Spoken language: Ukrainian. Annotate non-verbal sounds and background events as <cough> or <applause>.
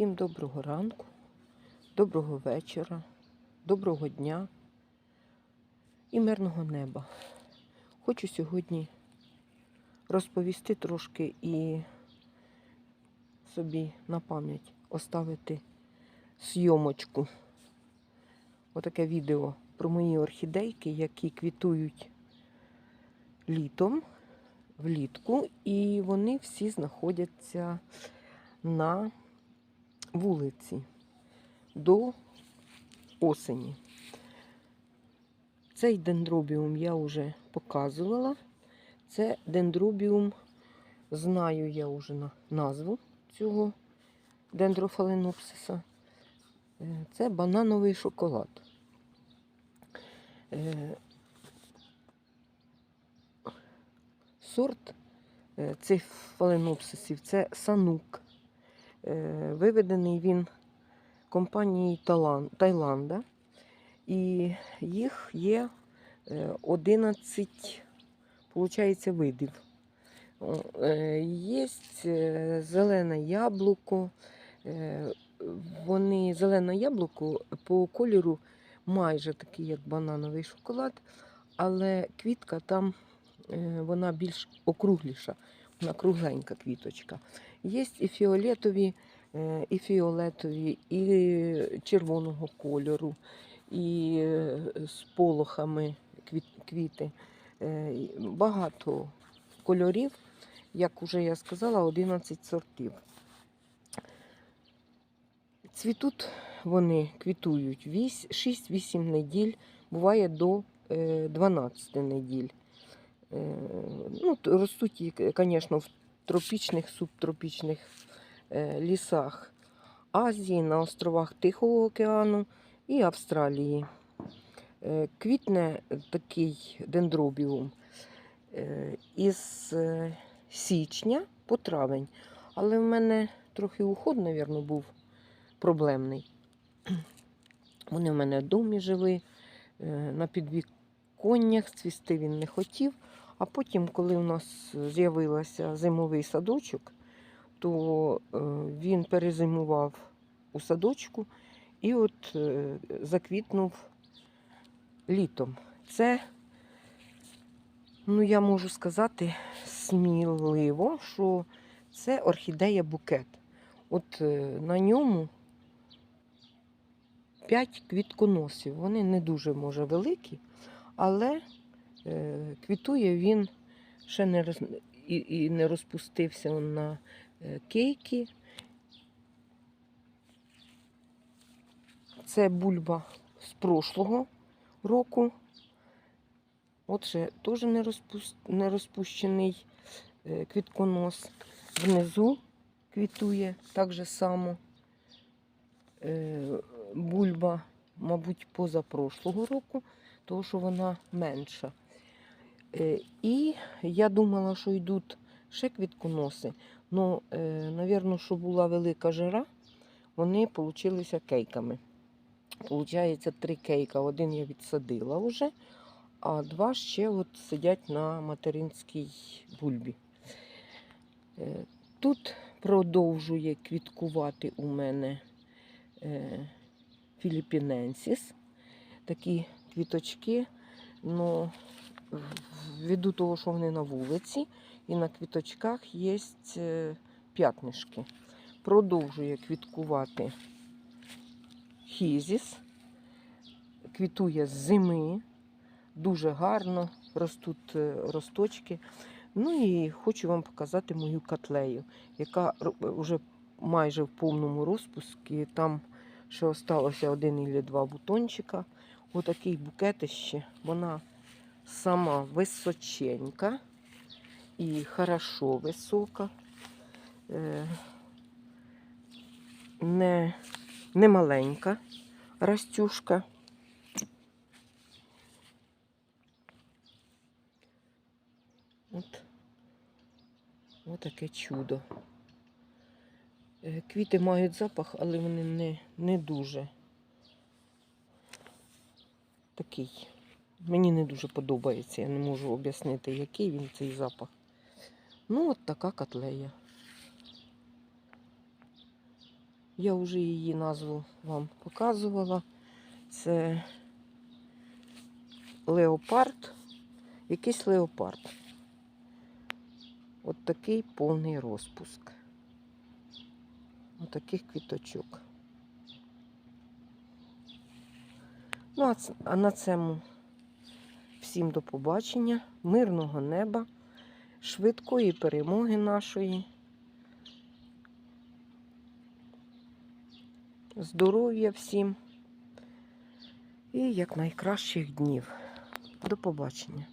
Всім доброго ранку, доброго вечора, доброго дня і мирного неба. Хочу сьогодні розповісти трошки і собі на пам'ять оставити зйомочку. Отаке відео про мої орхідейки, які квітують літом, влітку, і вони всі знаходяться на вулиці до осені. Цей дендробіум я вже показувала. Це дендробіум, знаю я вже на назву цього дендрофаленопсиса. Е, Це банановий шоколад. Е, Сорт е, цих фаленопсисів це санук. Е, Виведений він компанією Таїланда. І їх є е, 11, виходить, видів. Є зелене яблуко. е, Вони зелене яблуко по кольору майже такий, як банановий шоколад, але квітка там е, вона більш округліша, вона кругленька квіточка. Є і фіолетові, е, і фіолетові, і червоного кольору, і е, з полохами квіти. Е, Багато кольорів, як уже я сказала, 11 сортів. Цвітуть вони квітують 6-8 неділь, буває до е, 12 неділь. Ну, ростуть, звісно, в тропічних, субтропічних е, лісах Азії, на островах Тихого океану і Австралії. Е, Квітне такий дендробіум із січня по травень. Але в мене трохи уход, мабуть, був проблемний. <clears throat> Вони в мене в домі жили, е, на підвіконнях цвісти він не хотів. А потім, коли у нас з'явився зимовий садочок, то е, він перезимував у садочку і от е, заквітнув літом. Це, ну я можу сказати сміливо, що це орхідея букет. От е, на ньому 5 квітконосів. Вони не дуже, може, великі, але квітує він ще не роз... і, і не розпустився он на е, кейки. Це бульба з прошлого року. Отже, теж не, розпус... не розпущений е, квітконос. Внизу квітує так же само. Е, бульба, мабуть, позапрошлого року, тому що вона менша. Е, І я думала, що йдуть ще квітконоси. Ну, е, напевно, що була велика жара, вони получилися кейками. Получається, три кейка. Один я відсадила вже, а два ще от сидять на материнській бульбі. Е, Тут продовжує квіткувати у мене е, філіпіненсіс. Такі квіточки, ну, ввиду того, що вони на вулиці, і на квіточках є е, п'ятнишки. Продовжує квіткувати хізіс, квітує з зими, дуже гарно ростуть е, росточки. Ну і хочу вам показати мою котлею, яка вже майже в повному розпуску. Там ще залишилося один або два бутончика. Отакий букетище. Вона сама височенька і хорошо висока. Е, Не, не маленька растюшка. От, от таке чудо. Е, Квіти мають запах, але вони не, не дуже такий. Мені не дуже подобається, я не можу об'яснити, який він цей запах. Ну, от така котлея. Я вже її назву вам показувала. Це леопард, якийсь леопард. От такий повний розпуск. От таких квіточок. Ну, а на цьому всім до побачення, мирного неба, швидкої перемоги нашої. Здоров'я всім і якнайкращих днів. До побачення.